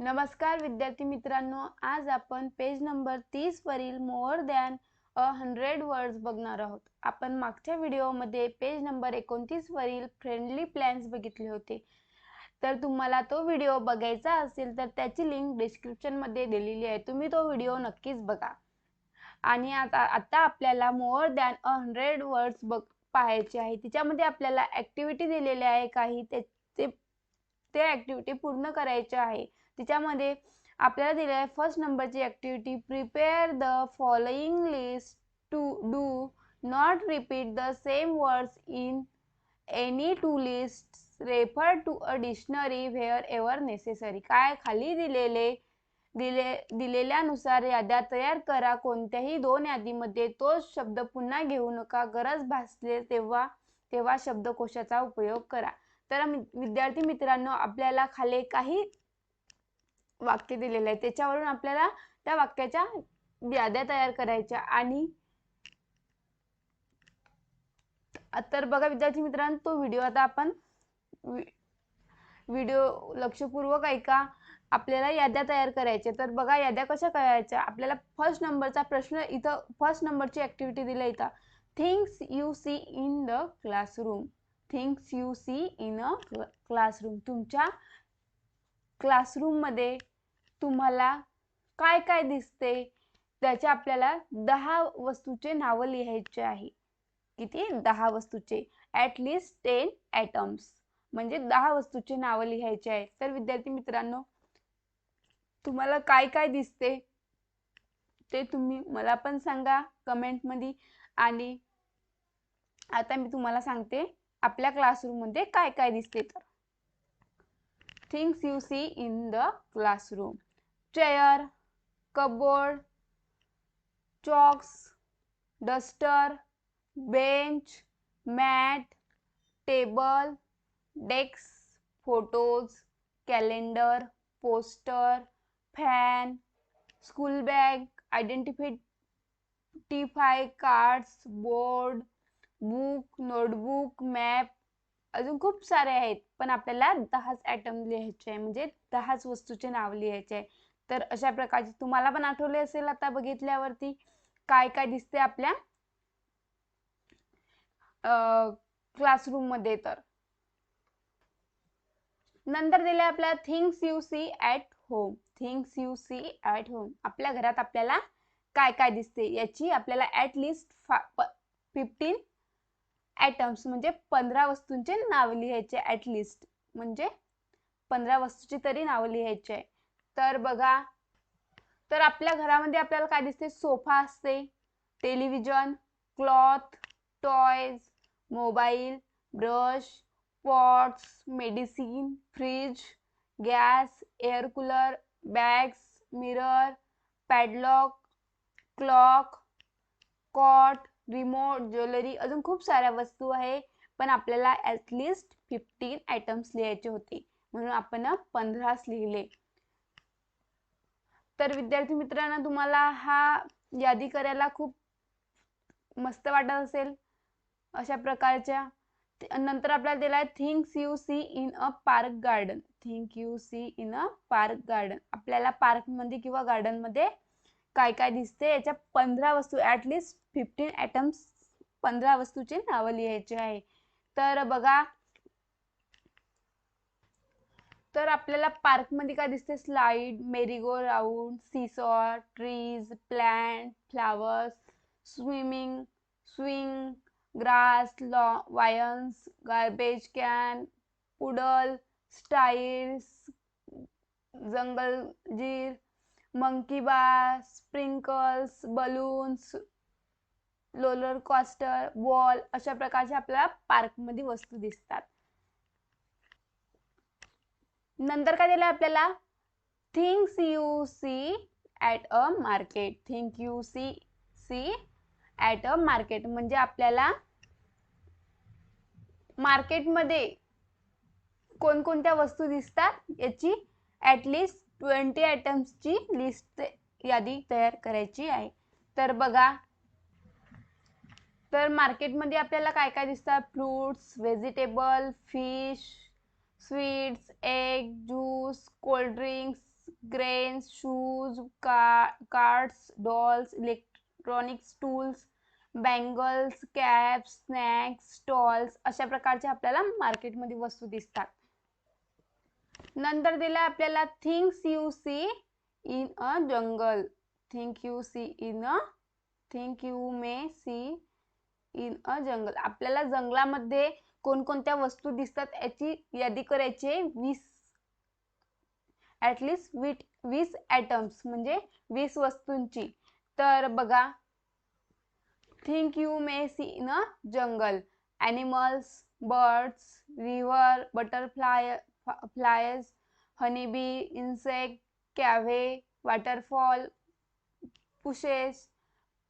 नमस्कार विद्यार्थी मित्रांनो. आज आपण पेज नंबर तीस वरील more than a hundred words बघणार आहोत. आपण मागच्या व्हिडिओमध्ये पेज नंबर एकोणतीस वरील फ्रेंडली प्लॅन्स बघितले होते. तर तुम्हाला तो व्हिडिओ बघायचा असेल तर त्याची लिंक डिस्क्रिप्शनमध्ये दिलेली आहे. तुम्ही तो व्हिडिओ नक्कीच बघा. आणि आता आता आपल्याला more than a hundred words बघ पाहायचे आहे. तिच्यामध्ये आपल्याला ॲक्टिव्हिटी दिलेल्या आहे काही. ते ते ॲक्टिव्हिटी पूर्ण करायचे आहे. तिच्यामध्ये आपल्याला दिले आहे फर्स्ट नंबरची activity prepare the following list to do not repeat the same words in any two list refer to a dictionary wherever necessary काय? खाली दिलेले दिले दिलेल्यानुसार याद्या तयार करा. कोणत्याही दोन यादीमध्ये तोच शब्द पुन्हा घेऊ नका. गरज भासले तेव्हा तेव्हा शब्दकोशाचा उपयोग करा. तर विद्यार्थी मित्रांनो आपल्याला खाली काही वाक्य दिलेलं आहे. त्याच्यावरून आपल्याला त्या वाक्याच्या याद्या तयार करायच्या. आणि तर बघा विद्यार्थी मित्रांनो तो व्हिडिओ आता आपण व्हिडिओ लक्षपूर्वक ऐका. आपल्याला याद्या तयार करायच्या. तर बघा याद्या कशा करायच्या? आपल्याला फर्स्ट नंबरचा प्रश्न इथं फर्स्ट नंबरची ऍक्टिव्हिटी दिली इथं. Things you see in the classroom things you see in a classroom तुमच्या क्लासरूममध्ये तुम्हाला काय काय दिसते? त्याचे आपल्याला दहा वस्तूचे नावं लिहायचे आहे. किती? दहा वस्तूचे. ॲटलिस्ट टेन ॲटम्स म्हणजे दहा वस्तूचे नावं लिहायचे आहे. तर विद्यार्थी मित्रांनो तुम्हाला काय काय दिसते? ते तुम्ही मला पण सांगा कमेंटमध्ये. आणि आता मी तुम्हाला सांगते आपल्या क्लासरूममध्ये काय काय दिसते तर. Things you see in the classroom chair cupboard chalks duster bench mat table desk photos calendar poster fan school bag identity cards board book notebook map अजून खूप सारे आहेत पण आपल्याला दहाच ॲटम लिहायचे आहे म्हणजे दहाच वस्तूचे नाव लिहायचे आहे तर अशा प्रकारचे तुम्हाला पण आठवले असेल आता बघितल्यावरती. काय काय दिसते आपल्या? क्लासरूममध्ये तर. नंतर दिले आपल्या things you see at home things you see at home आपल्या घरात आपल्याला काय काय दिसते याची आपल्याला ॲट लिस्ट फिफ्टीन ॲटम्स म्हणजे पंधरा वस्तूंचे नाव लिहायचे ॲटलिस्ट म्हणजे पंधरा वस्तूची तरी नावं लिहायचे आहे. तर बघा. तर आपल्या घरामध्ये आपल्याला काय दिसते? सोफा असते television cloth toys mobile brush pots medicine fridge gas air cooler bags mirror padlock clock cot remote jewellery अजून खूप साऱ्या वस्तू आहे. पण आपल्याला ॲटलिस्ट फिफ्टीन आयटम्स लिहायचे होते. म्हणून आपण पंधराच लिहिले. तर विद्यार्थी मित्रांनो तुम्हाला हा यादी करायला खूप मस्त वाटत असेल अशा प्रकारच्या. नंतर आपल्याला दिला आहे things you see in a park garden think you see in a park garden आपल्याला पार्कमध्ये किंवा गार्डनमध्ये काय काय दिसते याच्या पंधरा वस्तू ॲटलिस्ट फिफ्टीन ॲटम्स पंधरा वस्तूचे नावं लिहायचे आहे. तर बघा तर आपल्याला पार्कमध्ये काय दिसते slide merry go round seesaw trees plant flowers swimming swing grass lawns garbage can puddle stiles jungle gym monkey bar sprinkles balloons roller coaster wall अशा प्रकारच्या आपल्याला पार्कमध्ये वस्तू दिसतात. नंतर काय दिलं आपल्याला? Things you see at a market think you see see at a market म्हणजे आपल्याला मार्केटमध्ये कोणकोणत्या वस्तू दिसतात याची ॲटलिस्ट ट्वेंटी आयटम्सची लिस्ट यादी तयार करायची आहे. तर बघा. तर मार्केटमध्ये आपल्याला काय काय दिसतात? Fruits vegetable fish sweets egg juice cold drinks grains shoes का cards dolls electronics tools bangles caps snacks stalls अशा प्रकारचे आपल्याला मार्केटमध्ये वस्तू दिसतात. नंतर दिलं आपल्याला things you see in a jungle. Think you see in a think you may see in a jungle. आपल्याला जंगलामध्ये कोणकोणत्या वस्तू दिसतात याची यादी करायची आहे. वीस ॲटलिस्ट वीट वीस ॲटम्स म्हणजे वीस वस्तूंची. तर बघा think you may see in a jungle animals birds river butterfly flowers honeybee insect cave waterfall bushes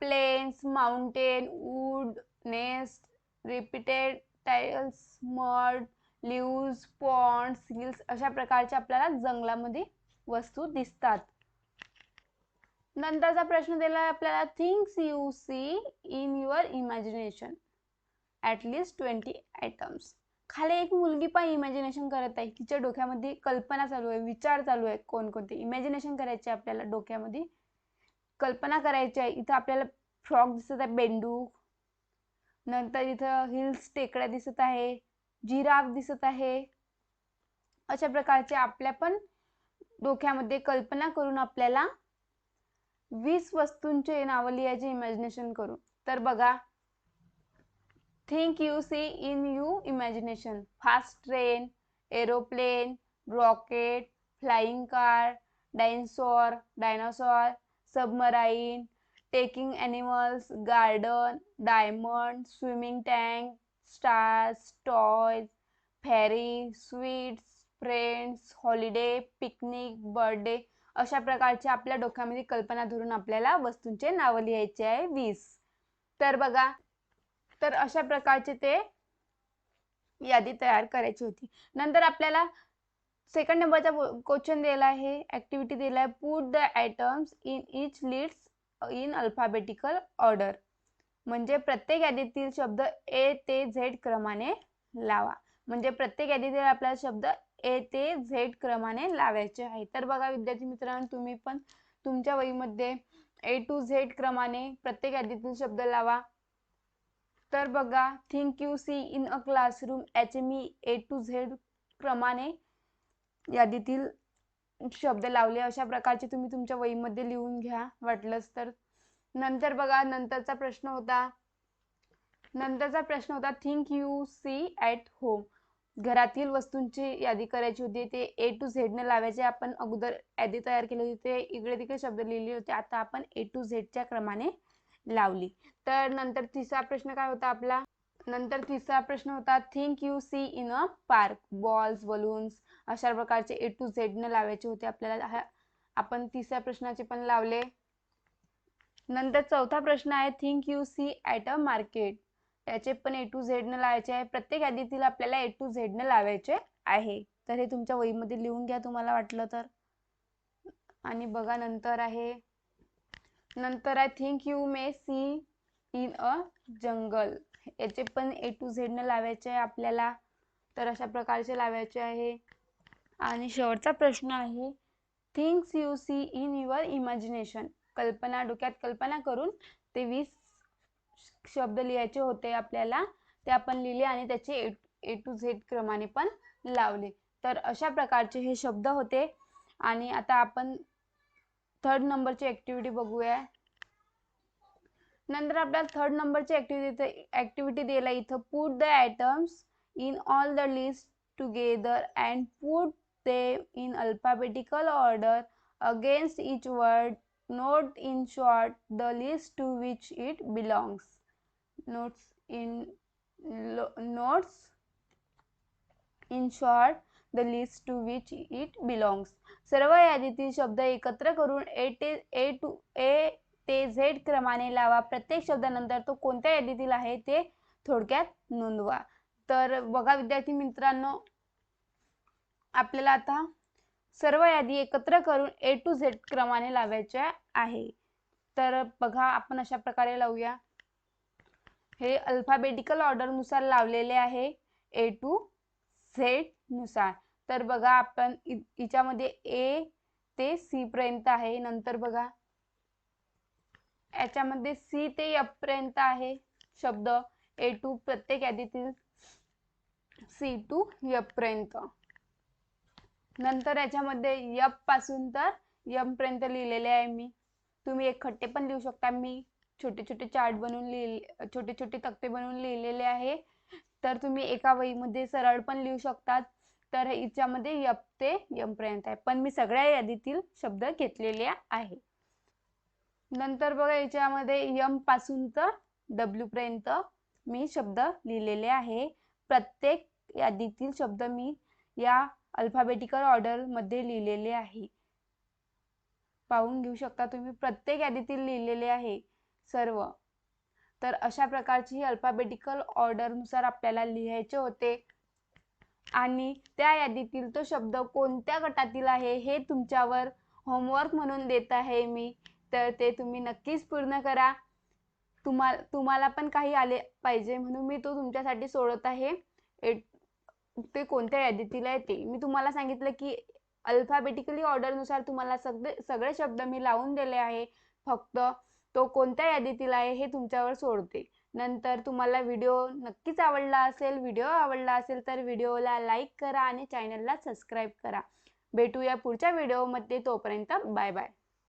plains mountain wood nest reptiles mud leaves pond hills अशा प्रकारच्या आपल्याला जंगलामध्ये वस्तू दिसतात. नंतरचा प्रश्न दिला आपल्याला things you see in your imagination at least twenty items खाली एक मुलगी पण इमॅजिनेशन करत आहे तिच्या डोक्यामध्ये कल्पना चालू आहे विचार चालू आहे कोणकोणते इमॅजिनेशन करायचे आपल्याला डोक्यामध्ये. कल्पना करायची आहे इथं आपल्याला फ्रॉक दिसत आहे बेंडूक नंतर इथं हिल्स टेकड्या दिसत आहे जिराफ दिसत आहे. अशा प्रकारचे आपल्या पण डोक्यामध्ये कल्पना करून आपल्याला वीस वस्तूंचे नावं लिहायचे इमॅजिनेशन करून. तर बघा think you see in you imagination fast train aeroplane rocket flying car dinosaur dinosaur submarine talking animals garden diamond swimming tank stars toys fairy sweets friends holiday picnic birthday अशा प्रकारच्या आपल्या डोक्यामध्ये कल्पना धरून आपल्याला वस्तूंचे नावं लिहायचे आहे वीस. तर बघा तर अशा प्रकारचे ते यादी तयार करायची होती. नंतर आपल्याला सेकंड नंबरचा क्वेश्चन दिला आहे ऍक्टिव्हिटी दिला आहे. Put the items in each lists in alphabetical order. म्हणजे प्रत्येक यादीतील शब्द ए ते झेड क्रमाने लावा. म्हणजे प्रत्येक यादीतील आपल्याला शब्द ए ते झेड क्रमाने लावायचे आहे. तर बघा विद्यार्थी मित्रांनो तुम्ही पण तुमच्या वहीमध्ये ए टू झेड क्रमाने प्रत्येक यादीतील शब्द लावा. तर बघा think you see in a classroom याचे मी ए टू झेड क्रमाने यादीतील शब्द लावले अशा प्रकारचे तुम्ही तुमच्या वहीमध्ये लिहून घ्या वाटलंच तर. नंतर बघा नंतरचा प्रश्न होता. नंतरचा प्रश्न होता think you see at home घरातील वस्तूंची यादी करायची होती. ते ए टू झेडने लावायचे. आपण अगोदर यादी तयार केली होती. ते इकडे तिकडे शब्द लिहिले होते. आता आपण ए टू झेडच्या क्रमाने लावली. तर नंतर तिसरा प्रश्न काय होता आपला? नंतर तिसरा प्रश्न होता think you see in a park balls balloons अशा प्रकारचे ए टू झेडनं लावायचे होते आपल्याला. आपण तिसऱ्या प्रश्नाचे पण लावले. नंतर चौथा प्रश्न आहे think you see at a market याचे पण ए टू झेडनं लावायचे आहे. प्रत्येक यादीतील आपल्याला ए टू झेडनं लावायचे आहे. तर हे तुमच्या वहीमध्ये लिहून घ्या तुम्हाला वाटलं तर. आणि बघा नंतर आहे. नंतर I think you may see in a jungle याचे पण ए टू झेडने लावायचे आहे आपल्याला. तर अशा प्रकारचे लावायचे आहे. आणि शेवटचा प्रश्न आहे things you see in your imagination कल्पना डोक्यात कल्पना करून ते वीस शब्द लिहायचे होते आपल्याला. ते आपण लिहिले आणि त्याचे ए ए टू झेड क्रमाने पण लावले. तर अशा प्रकारचे हे शब्द होते. आणि आता आपण थर्ड नंबरची ॲक्टिव्हिटी बघूया. नंतर आपल्याला थर्ड नंबरची ऍक्टिव्हिटी ऍक्टिव्हिटी दिला इथं put the items in all the list together and put they in alphabetical order against each word note in short the list to which it belongs notes in notes in short the list to which it belongs सर्व यादीतील शब्द एकत्र करून ए टे ए to ए ते Z क्रमाने लावा. प्रत्येक शब्दानंतर तो कोणत्या यादीतील आहे ते थोडक्यात नोंदवा. तर बघा विद्यार्थी मित्रांनो आपल्याला आता सर्व यादी एकत्र करून ए टू झेड क्रमाने लावायच्या आहे. तर बघा आपण अशा प्रकारे लावूया. हे अल्फाबेटिकल ऑर्डरनुसार लावलेले आहे ए टू झेडनुसार. तर बघा आपण हिच्यामध्ये ए ते सी पर्यंत आहे. नंतर बघा याच्यामध्ये सी ते एफ पर्यंत आहे शब्द. ए टू प्रत्येक यादीतील सी टू एफ पर्यंत. नंतर याच्यामध्ये यपपासून तर यम पर्यंत लिहिलेले आहे मी. तुम्ही एक खट्टे पण लिहू शकता. मी छोटे छोटे चार्ट बनवून लिहिले छोटे छोटे तक्ते बनवून लिहिलेले आहे. तर तुम्ही एका वहीमध्ये सरळ पण लिहू शकतात. तर हिच्यामध्ये यप ते यम पर्यंत आहे. पण मी सगळ्या यादीतील शब्द घेतलेले आहे. नंतर बघा याच्यामध्ये यमपासून तर डब्ल्यू पर्यंत मी शब्द लिहिलेले आहे. प्रत्येक यादीतील शब्द मी या अल्फाबेटिकल ऑर्डरमध्ये लिहिलेले आहे. पाहून घेऊ शकता तुम्ही प्रत्येक यादीतील लिहिलेले आहे सर्व. तर अशा प्रकारची ही अल्फाबेटिकल ऑर्डरनुसार आपल्याला लिहायचे होते. आणि त्या यादीतील तो शब्द कोणत्या गटातील आहे हे तुमच्यावर होमवर्क म्हणून देत आहे मी. तर ते तुम्ही नक्कीच पूर्ण करा. तुम्हा तुम्हाला पण काही आले पाहिजे म्हणून मी तो तुमच्यासाठी सोडत आहे. ते कोणत्या यादीतील आहे ते. मी तुम्हाला सांगितलं की अल्फाबेटिकली ऑर्डरनुसार तुम्हाला सगळे सगळे शब्द मी लावून दिले आहे. फक्त तो कोणत्या यादीतील आहे हे तुमच्यावर सोडते. नंतर तुम्हाला व्हिडिओ नक्कीच आवडला असेल व्हिडिओ आवडला असेल तर व्हिडिओला लाईक करा आणि चॅनलला सबस्क्राईब करा. भेटूया पुढच्या व्हिडिओमध्ये. तोपर्यंत बाय बाय.